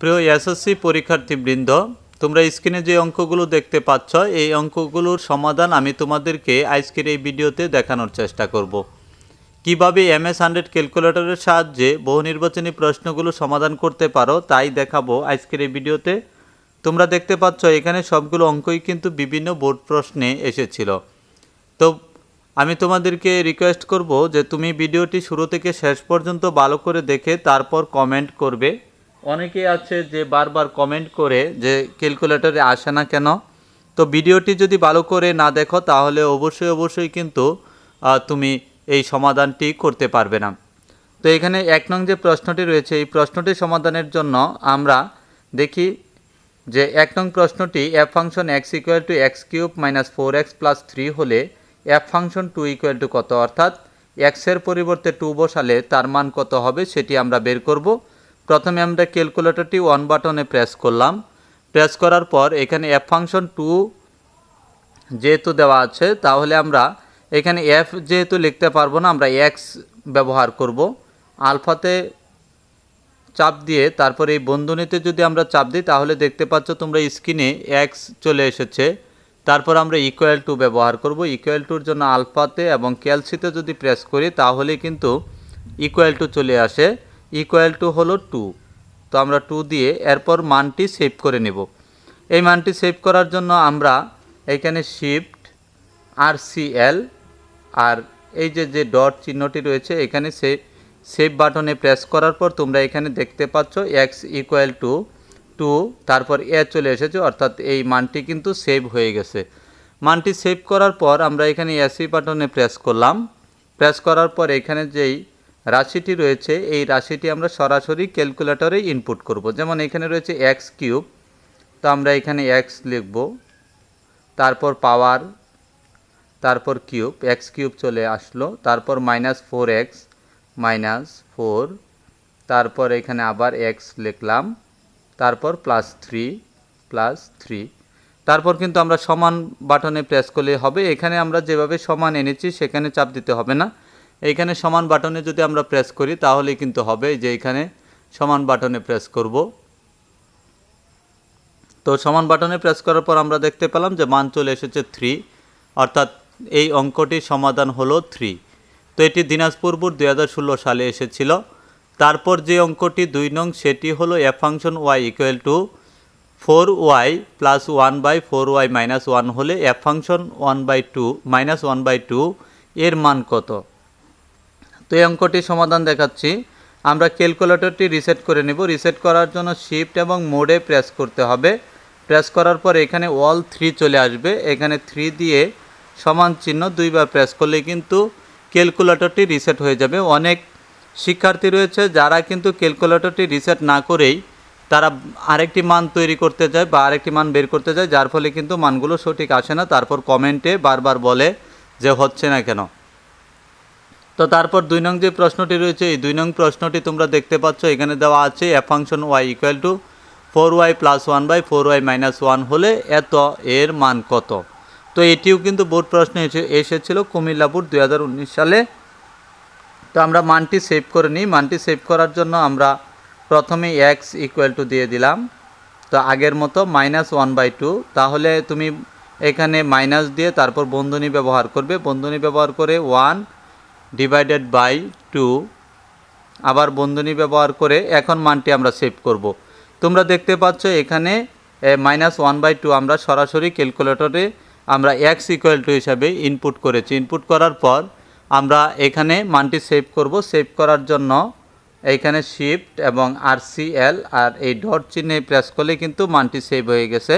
প্রিয় এসএসসি পরীক্ষার্থীবৃন্দ, তোমরা স্ক্রিনে যে অঙ্কগুলো দেখতে পাচ্ছ, এই অঙ্কগুলোর সমাধান আমি তোমাদেরকে আজকের এই ভিডিওতে দেখানোর চেষ্টা করব। কীভাবে এমএস হান্ড্রেড ক্যালকুলেটরের সাহায্যে বহু নির্বাচনী প্রশ্নগুলো সমাধান করতে পারো, তাই দেখাবো আজকের এই ভিডিওতে। তোমরা দেখতে পাচ্ছ, এখানে সবগুলো অঙ্কই কিন্তু বিভিন্ন বোর্ড প্রশ্নে এসেছিল। তো, আমি তোমাদেরকে রিকোয়েস্ট করব যে তুমি ভিডিওটি শুরু থেকে শেষ পর্যন্ত ভালো করে দেখে তারপর কমেন্ট করবে। অনেকেই আছে যে বারবার কমেন্ট করে যে ক্যালকুলেটরে আসে না কেন? তো ভিডিওটি যদি ভালো করে না দেখো, তাহলে অবশ্যই অবশ্যই কিন্তু তুমি এই সমাধানটি করতে পারবে না। তো এখানে এক নং যে প্রশ্নটি রয়েছে, এই প্রশ্নটি সমাধানের জন্য আমরা দেখি যে এক নং প্রশ্নটি F function X equal to X cube minus four X plus three হলে F function two equal to কত? অর্থাৎ এক্সের পরিবর্তে টু বসালে তার মান কত হবে সেটি আমরা বের করব। প্রথমে আমরা ক্যালকুলেটরটি ওয়ান বাটনে প্রেস করলাম। প্রেস করার পর এখানে এফ ফাংশন টু যেহেতু দেওয়া আছে, তাহলে আমরা এখানে এফ যেহেতু লিখতে পারব না, আমরা এক্স ব্যবহার করব। আলফাতে চাপ দিয়ে তারপর এই বন্ধনীতে যদি আমরা চাপ দিই, তাহলে দেখতে পাচ্ছ তোমরা স্ক্রিনে এক্স চলে এসেছে। তারপর আমরা ইকুয়াল টু ব্যবহার করব। ইকুয়াল টুর জন্য আলফাতে এবং ক্যালসিতে যদি প্রেস করি, তাহলে কিন্তু ইকুয়াল টু চলে আসে। ইকুয়াল টু হলো টু তো আমরা টু দিয়ে এরপর মানটি সেভ করে নেব। এই মানটি সেভ করার জন্য আমরা এখানে শিফট আর সিএল আর এই যে যে ডট চিহ্নটি রয়েছে, এখানে সে সেভ বাটনে প্রেস করার পর তোমরা এখানে দেখতে পাচ্ছ এক্স ইকুয়াল টু টু তারপর এ চলে এসেছে, অর্থাৎ এই মানটি কিন্তু সেভ হয়ে গেছে। মানটি সেভ করার পর আমরা এখানে এসি বাটনে প্রেস করলাম। প্রেস করার পর এখানে যেই রাশিটি রয়েছে, এই রাশিটি আমরা সরাসরি ক্যালকুলেটরে ইনপুট করব। যেমন এখানে রয়েছে এক্স কিউব তো আমরা এখানে এক্স লিখব, তারপর পাওয়ার তারপর কিউব এক্স কিউব চলে আসলো, তারপর minus four X minus four তারপর এখানে আবার এক্স লিখলাম, তারপর প্লাস থ্রি প্লাস থ্রি তারপর কিন্তু আমরা সমান বাটনে প্রেস করলে হবে, এখানে আমরা যেভাবে সমান এনেছি, সেখানে চাপ দিতে হবে না। এইখানে সমান বাটনে যদি আমরা প্রেস করি, তাহলেই কিন্তু হবে যে এখানে সমান বাটনে প্রেস করব। তো সমান বাটনে প্রেস করার পর আমরা দেখতে পেলাম যে মান চলে এসেছে থ্রি অর্থাৎ এই অঙ্কটির সমাধান হলো থ্রি তো এটি দিনাজপুর বোর্ড দুই সালে এসেছিল। তারপর যে অঙ্কটি দুই নং, সেটি হলো F function Y equal to four Y plus one by four Y minus one হলে F function one by two minus one by two এর মান কত? তো এই অঙ্কটির সমাধান দেখাচ্ছি। আমরা ক্যালকুলেটরটি রিসেট করে নেব। রিসেট করার জন্য শিফট এবং মোডে প্রেস করতে হবে। প্রেস করার পর এখানে অল থ্রি চলে আসবে। এখানে থ্রি দিয়ে সমান চিহ্ন দুইবার প্রেস করলে কিন্তু ক্যালকুলেটরটি রিসেট হয়ে যাবে। অনেক শিক্ষার্থী রয়েছে যারা কিন্তু ক্যালকুলেটরটি রিসেট না করেই তারা আরেকটি মান তৈরি করতে যায় বা আরেকটি মান বের করতে যায় যার ফলে কিন্তু মানগুলো সঠিক আসে না। তারপর কমেন্টে বারবার বলে যে হচ্ছে না কেন। তো তারপর দুই নং যে প্রশ্নটি রয়েছে, এই দুই নং প্রশ্নটি তোমরা দেখতে পাচ্ছ। এখানে দেওয়া আছে A function Y equal to four Y plus one by four Y minus one হলে এত এর মান কত? তো এটিও কিন্তু বোর্ড প্রশ্ন এসে এসেছিল কুমিল্লা বোর্ড দুই সালে। তো আমরা মানটি সেভ করে নিই। মানটি সেভ করার জন্য আমরা প্রথমে এক্স ইকুয়াল টু দিয়ে দিলাম। তো আগের মতো মাইনাস ওয়ান বাই টু তাহলে তুমি এখানে মাইনাস দিয়ে তারপর বন্ধনী ব্যবহার করবে। বন্ধনী ব্যবহার করে ওয়ান ডিভাইডেড বাই টু আবার বন্ধনী ব্যবহার করে এখন মানটি আমরা সেভ করব। তোমরা দেখতে পাচ্ছ এখানে মাইনাস ওয়ান বাই টু আমরা সরাসরি ক্যালকুলেটরে আমরা এক্স ইকুয়াল টু হিসাবে ইনপুট করেছি। ইনপুট করার পর আমরা এখানে মানটি সেভ করব। সেভ করার জন্য এইখানে শিফট এবং আর এল আর এই ডট চিহ্নে প্রেস করলে কিন্তু মানটি সেভ হয়ে গেছে।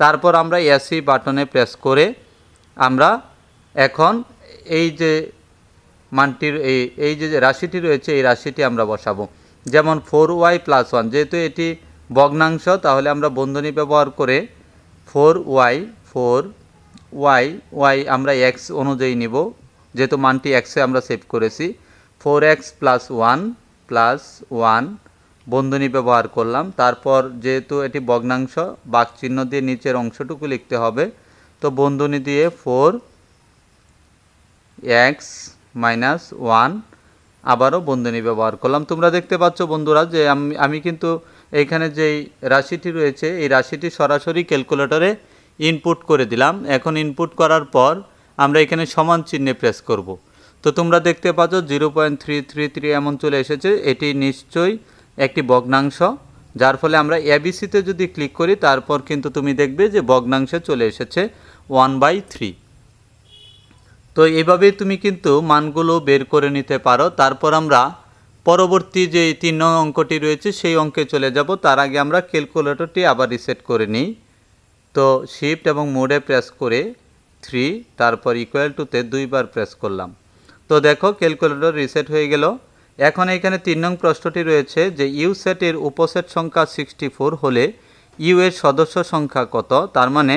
তারপর আমরা এসি বাটনে প্রেস করে আমরা এখন এই যে মানটির এই এই যে রাশিটি রয়েছে, এই রাশিটি আমরা বসাবো। যেমন ফোর ওয়াই প্লাস ওয়ান, যেহেতু এটি ভগ্নাংশ, তাহলে আমরা বন্ধনী ব্যবহার করে four Y four Y Y আমরা এক্স অনুযায়ী নিব। যেহেতু মানটি এক্সে আমরা সেভ করেছি। Four X plus one plus one বন্ধনী ব্যবহার করলাম। তারপর যেহেতু এটি ভগ্নাংশ চিহ্ন দিয়ে নিচের অংশটুকু লিখতে হবে। তো বন্ধনী দিয়ে ফোর এক্স মাইনাস ওয়ান আবারও বন্ধনী ব্যবহার করলাম। তোমরা দেখতে পাচ্ছ বন্ধুরা যে আমি আমি কিন্তু এইখানে যেই রাশিটি রয়েছে, এই রাশিটি সরাসরি ক্যালকুলেটরে ইনপুট করে দিলাম। এখন ইনপুট করার পর আমরা এখানে সমান চিহ্নে প্রেস করব। তো তোমরা দেখতে পাচ্ছ zero point three three three এমন চলে এসেছে। এটি নিশ্চয়ই একটি ভগ্নাংশ, যার ফলে আমরা এবিসিতে যদি ক্লিক করি, তারপর কিন্তু তুমি দেখবে যে ভগ্নাংশে চলে এসেছে ওয়ান বাই থ্রি তো এইভাবেই তুমি কিন্তু মানগুলো বের করে নিতে পারো। তারপর আমরা পরবর্তী যে তিন নং অঙ্কটি রয়েছে, সেই অঙ্কে চলে যাব। তার আগে আমরা ক্যালকুলেটরটি আবার রিসেট করে নিই। তো শিফট এবং মোডে প্রেস করে থ্রি তারপর ইকুয়াল টুতে দুইবার প্রেস করলাম। তো দেখো, ক্যালকুলেটর রিসেট হয়ে গেল। এখন এখানে তিন নং প্রশ্নটি রয়েছে যে ইউ সেটের উপসেট সংখ্যা সিক্সটি ফোর হলে ইউ এর সদস্য সংখ্যা কত? তার মানে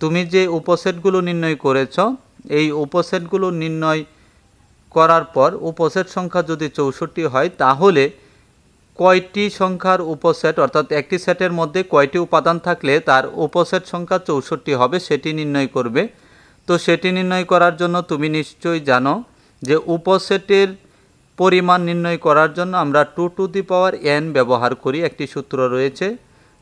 তুমি যে উপসেটগুলো নির্ণয় করেছ এই উপসেটগুলো নির্ণয় করার পর উপসেট সংখ্যা যদি চৌষট্টি হয়, তাহলে কয়টি সংখ্যার উপসেট, অর্থাৎ একটি সেটের মধ্যে কয়টি উপাদান থাকলে তার উপসেট সংখ্যা চৌষট্টি হবে, সেটি নির্ণয় করবে। তো সেটি নির্ণয় করার জন্য তুমি নিশ্চয়ই জানো যে উপসেটের পরিমাণ নির্ণয় করার জন্য আমরা two to the power N ব্যবহার করি, একটি সূত্র রয়েছে।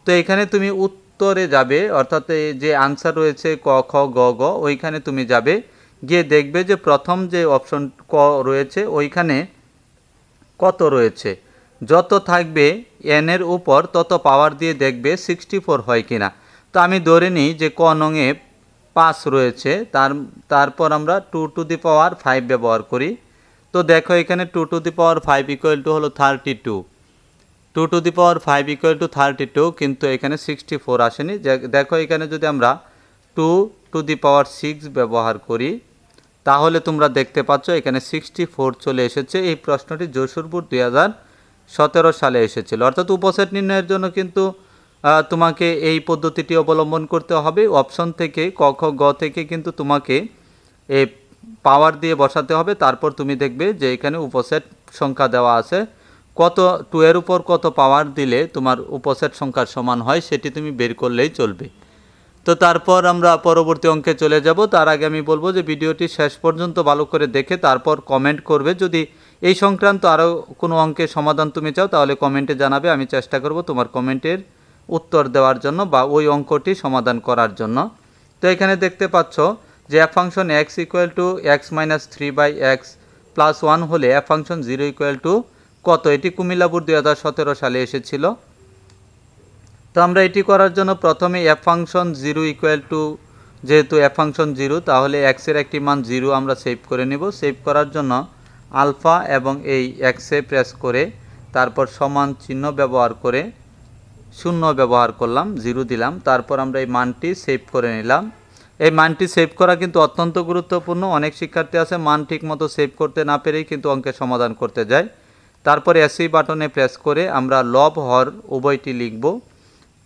তো এখানে তুমি উত্তরে যাবে, অর্থাৎ যে আনসার রয়েছে ক, খ, গ গ, ওইখানে তুমি যাবে। গিয়ে দেখবে যে প্রথম যে অপশন ক রয়েছে, ওইখানে কত রয়েছে? যত থাকবে এনের উপর তত পাওয়ার দিয়ে দেখবে সিক্সটি ফোর হয় কিনা। তো আমি ধরে নিই যে ক নংয়ে পাঁচ রয়েছে, তার, তারপর আমরা two to the power five ব্যবহার করি। তো দেখো এখানে two to the power five equal to হলো thirty two two to the power five equal to thirty two কিন্তু এখানে সিক্সটি ফোর আসেনি দেখো এখানে যদি আমরা two to the power six ব্যবহার করি তাহলে তোমরা দেখতে পাচ্ছ এখানে সিক্সটি ফোর চলে এসেছে। এই প্রশ্নটি যশোরপুর দুই হাজার সতেরো সালে এসেছিল। অর্থাৎ উপসেট নির্ণয়ের জন্য কিন্তু তোমাকে এই পদ্ধতিটি অবলম্বন করতে হবে। অপশন থেকে, ক, খ, গ থেকে কিন্তু তোমাকে এই পাওয়ার দিয়ে বসাতে হবে। তারপর তুমি দেখবে যে এখানে উপসেট সংখ্যা দেওয়া আছে। কত টু এর উপর কত পাওয়ার দিলে তোমার উপসেট সংখ্যার সমান হয়, সেটি তুমি বের করলেই চলবে। তো তারপর আমরা পরবর্তী অঙ্কে চলে যাব। তার আগে আমি বলব যে ভিডিওটি শেষ পর্যন্ত ভালো করে দেখে তারপর কমেন্ট করবে। যদি এই সংক্রান্ত আরও কোনো অঙ্কের সমাধান তুমি চাও, তাহলে কমেন্টে জানাবে। আমি চেষ্টা করব তোমার কমেন্টের উত্তর দেওয়ার জন্য বা ওই অঙ্কটি সমাধান করার জন্য। তো এখানে দেখতে পাচ্ছ যে F function X equal to X minus three by X plus one হলে F function zero equal to কত? এটি কুমিল্লাপুর দুই হাজার সতেরো সালে এসেছিল। তো আমরা এটি করার জন্য প্রথমে F function zero equal to যেহেতু এফ ফাংশন জিরো, তাহলে এক্সের একটি মান জিরো আমরা সেভ করে নিব। সেভ করার জন্য আলফা এবং এই এক্সে প্রেস করে তারপর সমান চিহ্ন ব্যবহার করে শূন্য ব্যবহার করলাম, জিরো দিলাম। তারপর আমরা এই মানটি সেভ করে নিলাম। এই মানটি সেভ করা কিন্তু অত্যন্ত গুরুত্বপূর্ণ। অনেক শিক্ষার্থী আছে, মান ঠিক মতো সেভ করতে না পেরেই কিন্তু অঙ্কের সমাধান করতে যায়। তারপরে এসি বাটনে প্রেস করে আমরা লব হর উভয়টি লিখব।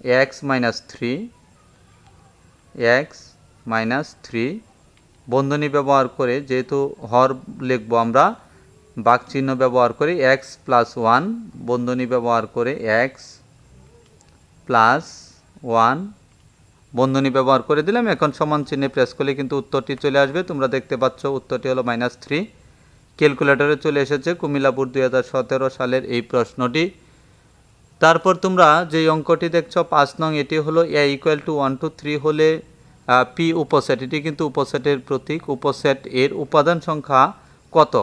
X minus three X minus three বন্ধনী ব্যবহার করে যেহেতু হর লিখব আমরা, বাক চিহ্ন ব্যবহার করে এক্স প্লাস ওয়ান বন্ধনী ব্যবহার করে এক্স প্লাস ওয়ান বন্ধনী ব্যবহার করে দিলাম। এখন সমান চিহ্নে প্রেস করলে কিন্তু উত্তরটি চলে আসবে। তোমরা দেখতে পাচ্ছ উত্তরটি হলো মাইনাস থ্রি ক্যালকুলেটরে চলে এসেছে কুমিল্লাপুর দুই হাজার সতেরো সালের এই প্রশ্নটি। তারপর তোমরা যে অঙ্কটি দেখছ, পাঁচ নং, এটি হলো A equal to one two three হলে পি উপসেট, এটি কিন্তু উপসেটের প্রতীক। উপসেট এর উপাদান সংখ্যা কত?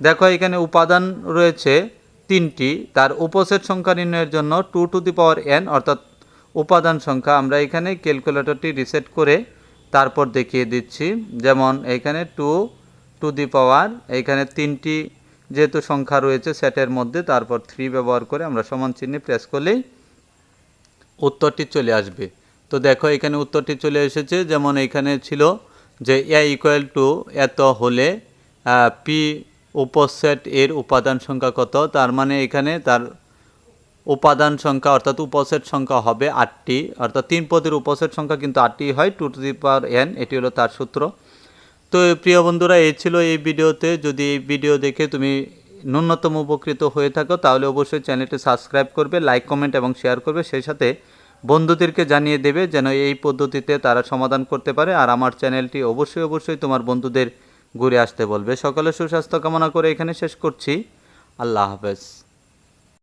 দেখো, এখানে উপাদান রয়েছে তিনটি। তার উপসেট সংখ্যা নির্ণয়ের জন্য two to the power N অর্থাৎ উপাদান সংখ্যা, আমরা এখানে ক্যালকুলেটরটি রিসেট করে তারপর দেখিয়ে দিচ্ছি। যেমন এখানে টু টু দি পাওয়ার এখানে তিনটি যেহেতু সংখ্যা রয়েছে সেটের মধ্যে, তারপর থ্রি ব্যবহার করে আমরা সমান চিহ্নে প্রেস করলেই উত্তরটি চলে আসবে। তো দেখো এখানে উত্তরটি চলে এসেছে, যেমন এখানে ছিল যে এ ইকুয়াল টু এত হলে পি উপসেট এর উপাদান সংখ্যা কত? তার মানে এখানে তার উপাদান সংখ্যা অর্থাৎ উপসেট সংখ্যা হবে আটটি। অর্থাৎ তিন পদের উপসেট সংখ্যা কিন্তু আটটি হয় two to the power N এটি হলো তার সূত্র। তো প্রিয় বন্ধুরা, এই ছিল এই ভিডিওতে। যদি এই ভিডিও দেখে তুমি ন্যূনতম উপকৃত হয়ে থাকো, তাহলে অবশ্যই চ্যানেলটি সাবস্ক্রাইব করবে, লাইক, কমেন্ট এবং শেয়ার করবে। সেই সাথে বন্ধুদেরকে জানিয়ে দেবে যেন এই পদ্ধতিতে তারা সমাধান করতে পারে। আর আমার চ্যানেলটি অবশ্যই অবশ্যই তোমার বন্ধুদের ঘুরে আসতে বলবে। সকলে সুস্বাস্থ্য কামনা করে এখানে শেষ করছি। আল্লাহ হাফেজ।